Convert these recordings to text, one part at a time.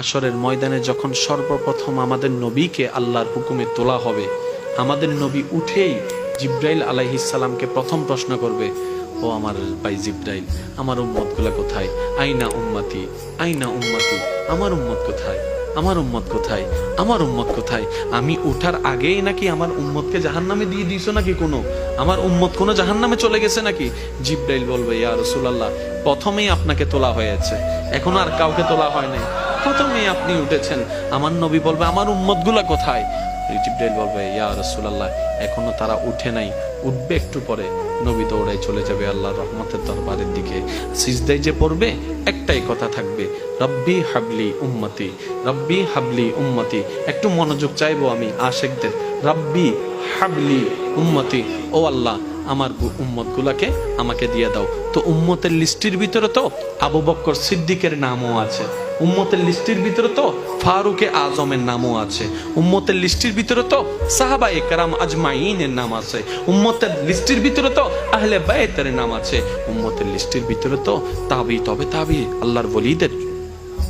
হাসরের ময়দানে যখন সর্বপ্রথম আমাদের নবীকে আল্লাহর হুকুমে তোলা হবে, আমাদের নবী উঠেই জিব্রাইল আলাইহিসালামকে প্রথম প্রশ্ন করবে, ও আমার ভাই জিব্রাইল, আমার উম্মতগুলা কোথায়? আইনা উম্মতি আইনা উম্মতি, আমার উম্মত কোথায়? আমার উম্মত কোথায়? আমার উম্মত কোথায়? আমি উঠার আগেই নাকি আমার উম্মতকে জাহান্নামে দিয়ে দিছো নাকি কোনো? আমার উম্মত কোনো জাহান্নামে চলে গেছে নাকি? জিব্রাইল বলবে, ইয়া রসুলাল্লাহ, প্রথমেই আপনাকে তোলা হয়েছে, এখন আর কাউকে তোলা হয় নাই। প্রথমেই আপনি উঠেছেন। আমার নবী বলবে, আমার উম্মতগুলা কোথায়? বলবে, ইয়া এখনও তারা উঠে নাই। উঠবে একটু পরে। নবী দৌড়াই চলে যাবে আল্লাহ রহমতের দরবারের দিকে। সিজদাই যে পড়বে, একটাই কথা থাকবে, রব্বি হাবলি উম্মতি, রব্বি হাবলি উম্মতি। একটু মনোযোগ চাইব আমি আশেকদের, রব্বি হাবলি উম্মতি। ও আল্লাহ আমার উম্মত গুলাকে আমাকে দিয়ে দাও। তো উম্মতের লিস্টির ভিতরে তো আবু বক্কর সিদ্দিকের নামও আছে। উম্মতের লিস্টির ভিতরে তো ফারুকে আজমের নামও আছে। উম্মতের লিস্টির ভিতরে তো সাহাবা একরাম আজমাইনের নাম আছে। উম্মতের লিস্টির ভিতরে তো আহলে বায়েতের নাম আছে। উম্মতের লিস্টির ভিতরে তো তাবি, তবে তাবি, আল্লাহর বলিদের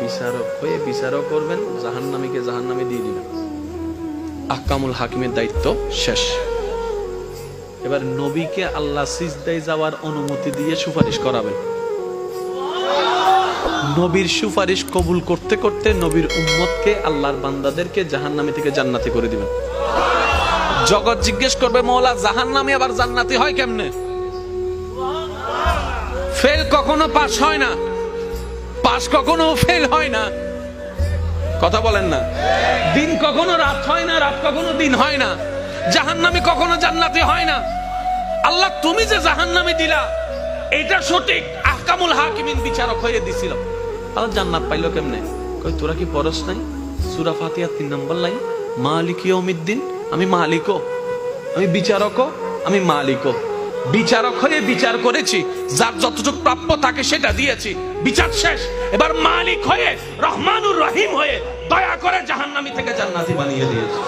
বিচারক হয়ে বিচারক করবেন, জাহান্নামীকে জাহান্নামে দিয়ে দিবেন। আকামুল হাকিমের দায়িত্ব শেষ। এবার নবীকে আল্লাহ সিজদায় যাওয়ার অনুমতি দিয়ে সুপারিশ করাবেন। নবীর সুপারিশ কবুল করতে করতে নবীর উম্মতকে আল্লাহর বান্দাদেরকে জাহান্নামী থেকে জান্নাতি করে দিবেন। জগৎ জিজ্ঞেস করবে, মৌলা, জাহান্নামী আবার জান্নাতি হয় কেমনে? ফেল কখনো পাশ হয় না। পাস কখনো ফেল হয় না। কথা বলেন না। দিন কখনো রাত হয় না, রাত কখনো দিন হয় না। জাহান্নামি কখনো জান্নাতি হয় না। আল্লাহ, তুমি যে জাহান্নামি দিলা, এটা সঠিক আহকামুল হাকিমিন বিচারক হয়ে দিছিল। আল্লাহ জান্নাত পাইলো কেমনে? কই, তোরা কি পরশ নাই? সূরা ফাতিহা তিন নম্বর লাইন। মালিক ইয়াউমিদ্দিন, আমি মালিকও। আমি বিচারকও, আমি মালিকও। বিচারক হয়ে বিচার করেছি। যার যতটুকু প্রাপ্য তাকে সেটা দিয়েছি। বিচার শেষ। এবার মালিক হয়ে, রহমানুর রহিম হয়ে দয়া করে জাহান্নামি থেকে জান্নাতি বানিয়ে দিয়েছি।